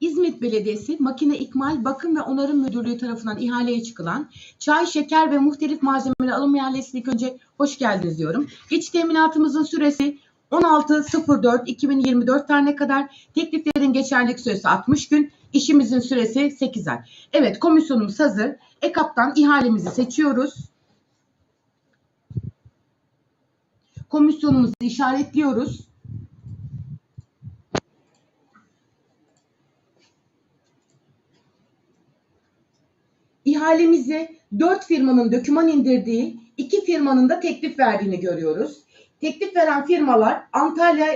İzmit Belediyesi Makine İkmal Bakım ve Onarım Müdürlüğü tarafından ihaleye çıkılan çay, şeker ve muhtelif malzemeler alım ihalesine ilk önce hoş geldiniz diyorum. Geçiş teminatımızın süresi 16.04.2024 tarihine kadar tekliflerin geçerlilik süresi 60 gün, işimizin süresi 8 ay. Evet komisyonumuz hazır. EKAP'tan ihalemizi seçiyoruz. Komisyonumuzu işaretliyoruz. İhalemizi 4 firmanın döküman indirdiği, 2 firmanın da teklif verdiğini görüyoruz. Teklif veren firmalar Antalya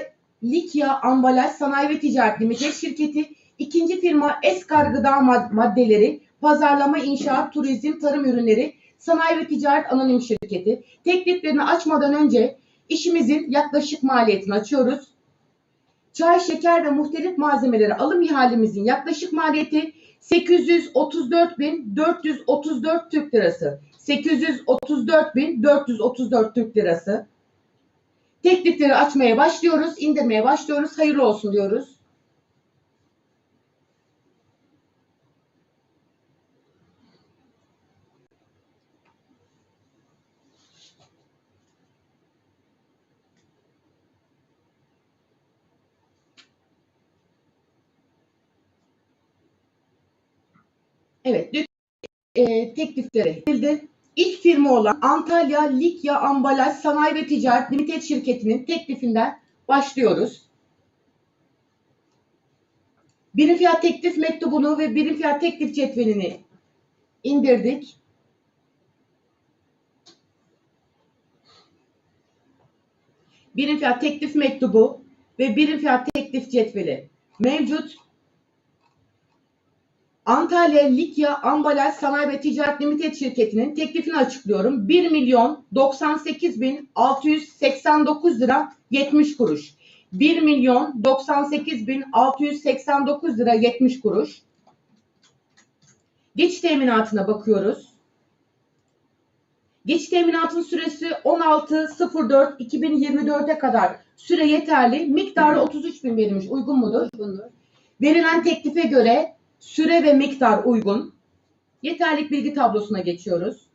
Likya Ambalaj Sanayi ve Ticaret Limited şirketi, ikinci firma Eskar Gıda Mad- Maddeleri, Pazarlama İnşaat Turizm Tarım Ürünleri Sanayi ve Ticaret Anonim Şirketi. Tekliflerini açmadan önce işimizin yaklaşık maliyetini açıyoruz. Çay, şeker ve muhtelif malzemeleri alım ihalemizin yaklaşık maliyeti 834.434 Türk Lirası. 834.434 Türk Lirası. Teklifleri açmaya başlıyoruz, indirmeye başlıyoruz. Hayırlı olsun diyoruz. Evet, e, teklifleri verildi. İlk firma olan Antalya Likya Ambalaj Sanayi ve Ticaret Limited şirketinin teklifinden başlıyoruz. Birim fiyat teklif mektubunu ve birim fiyat teklif cetvelini indirdik. Birim fiyat teklif mektubu ve birim fiyat teklif cetveli mevcut. Antalya Likya Ambalaj Sanayi ve Ticaret Limited şirketinin teklifini açıklıyorum. 1 milyon 98 bin 689 lira 70 kuruş. 1 milyon 98 bin 689 lira 70 kuruş. Geçiş teminatına bakıyoruz. Geçiş teminatın süresi 16.04.2024'e kadar süre yeterli. Miktarı 33 bin verilmiş. Uygun mudur? Uygundur. Verilen teklife göre süre ve miktar uygun. Yeterlik bilgi tablosuna geçiyoruz.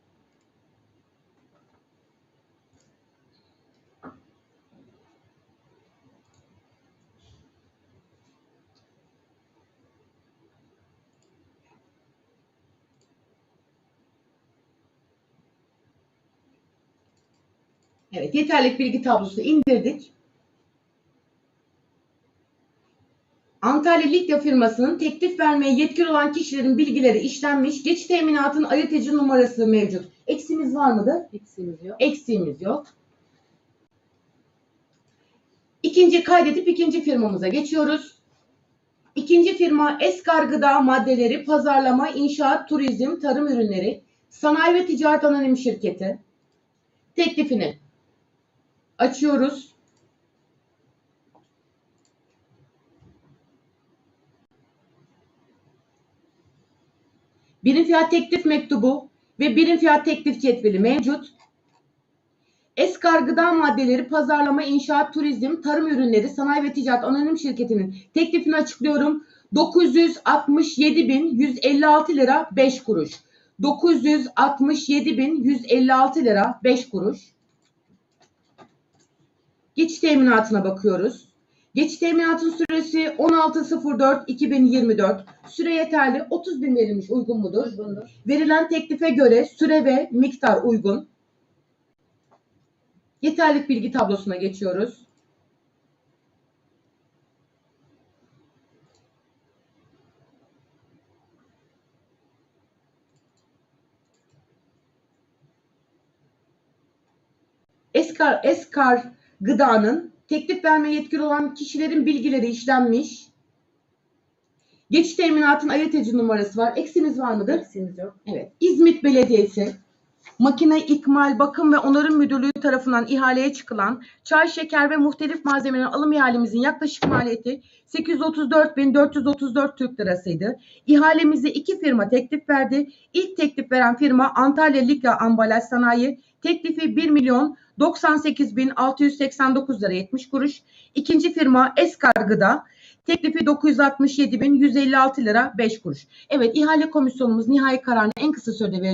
Evet, yeterlik bilgi tablosunu indirdik. Antalya Likya firmasının teklif vermeye yetkili olan kişilerin bilgileri işlenmiş. Geç teminatın ayırtıcı numarası mevcut. Eksimiz var mıdır? Eksiğimiz yok. Eksiğimiz yok. İkinci kaydedip ikinci firmamıza geçiyoruz. İkinci firma Eskar Gıda Maddeleri Pazarlama, İnşaat, Turizm, Tarım Ürünleri Sanayi ve Ticaret Anonim Şirketi. Teklifini açıyoruz. Birim fiyat teklif mektubu ve birim fiyat teklif cetveli mevcut. Eskar Gıda Maddeleri Pazarlama, İnşaat, Turizm, Tarım Ürünleri Sanayi ve Ticaret Anonim Şirketi'nin teklifini açıklıyorum. 967.156 lira 5 kuruş. 967.156 lira 5 kuruş. Geçiş teminatına bakıyoruz. Geçiş teminatın süresi 16.04.2024. Süre yeterli. 30 bin verilmiş. Uygun mudur? Uygundur. Verilen teklife göre süre ve miktar uygun. Yeterlik bilgi tablosuna geçiyoruz. Eskar, Eskar Gıda'nın teklif vermeye yetkili olan kişilerin bilgileri işlenmiş. Geçiş teminatın ayırtıcı numarası var. Eksimiz var mıdır? Eksiğimiz yok. Evet. İzmit Belediyesi Makine İkmal Bakım ve Onarım Müdürlüğü tarafından ihaleye çıkılan çay, şeker ve muhtelif malzemelerin alım ihalemizin yaklaşık maliyeti 834.434 Türk Lirasıydı. İhalemize iki firma teklif verdi. İlk teklif veren firma Antalya Likya Ambalaj Sanayi. Teklifi 1 milyon 98.689 lira 70 kuruş. İkinci firma Eskar Gıda. Teklifi 967.156 lira 5 kuruş. Evet ihale komisyonumuz nihai kararını en kısa sürede verecek.